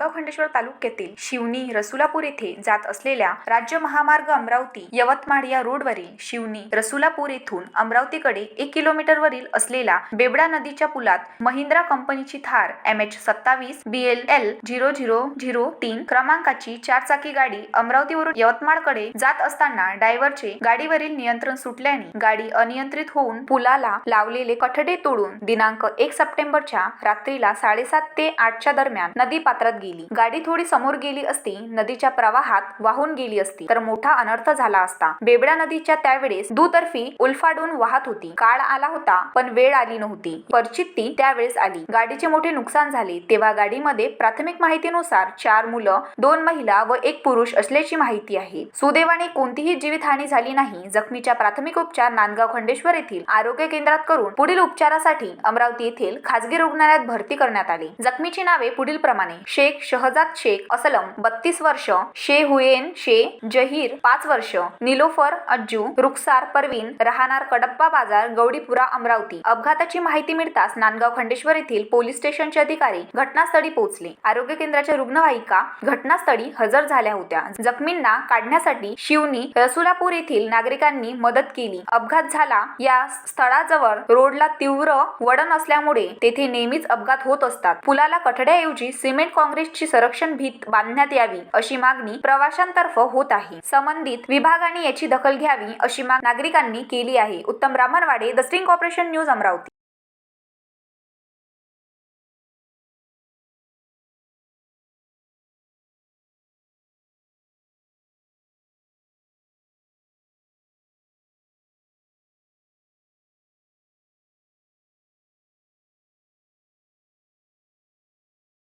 खंडेश्वर तालुक्यातील शिवनी रसुलापूर येथे जात असलेल्या राज्य महामार्ग अमरावती यवतमाळ या रोडवरील शिवनी रसुलापूर येथून अमरावतीकडे एक किलोमीटरवरील असलेला बेबडा नदीच्या पुलात महिंद्रा कंपनीची थार एम एच सत्तावीस B L L zero zero zero तीन क्रमांकाची चारचाकी गाडी अमरावतीवरून यवतमाळकडे जात असताना डायव्हरचे गाडीवरील नियंत्रण सुटल्याने गाडी अनियंत्रित होऊन पुलाला लावलेले कठडे तोडून दिनांक एक सप्टेंबरच्या रात्रीला साडेसात ते आठच्या दरम्यान नदी पात्रात गेली. गाडी थोडी समोर गेली असती नदीच्या प्रवाहात वाहून गेली असती तर मोठा अनर्थ झाला असता. बेबडा नदीच्या त्यावेळेस दुतर्फी उल्फाडून वाहत होती. काळ आला होता पण वेळ आली नव्हती. परचित्ती त्यावेळेस आली. गाडीचे मोठे नुकसान झाले. तेव्हा गाडीमध्ये प्राथमिक माहितीनुसार चार मुलं दोन महिला व एक पुरुष असल्याची माहिती आहे. सुदैवाने कोणतीही जीवितहानी झाली नाही. जखमीच्या प्राथमिक उपचार नांदगाव खंडेश्वर येथील आरोग्य केंद्रात करून पुढील उपचारासाठी अमरावती येथील खासगी रुग्णालयात भरती करण्यात आली. जखमीची नावे पुढील प्रमाणे शेख शहजाद शेख असलम बत्तीस वर्ष. शे हुएन शे जहीर पाच वर्ष. निलोफर अज्जू रुखसार परवीन राहणार कडप्पा बाजार गौडीपुरा अमरावती. अपघाताची माहिती मिळताच नांदगाव खंडेश्वर येथील पोलीस स्टेशनचे अधिकारी घटनास्थळी पोहोचले. आरोग्य केंद्राच्या रुग्णवाहिका घटनास्थळी हजर झाल्या होत्या. जखमींना काढण्यासाठी शिवनी रसुलापूर येथील नागरिकांनी मदत केली. अपघात झाला. या स्थळाजवळ रोडला तीव्र वळण असल्यामुळे तेथे नेहमीच अपघात होत असतात. पुलाला कठड्याऐवजी सिमेंट काँक्रीटची संरक्षण भीत बांधण्यात यावी अशी मागणी प्रवाशांतर्फे होत आहे. संबंधित विभागाने याची दखल घ्यावी अशी मागणी नागरिकांनी केली आहे. Uttam Ramnavade the string corporation news Amravati.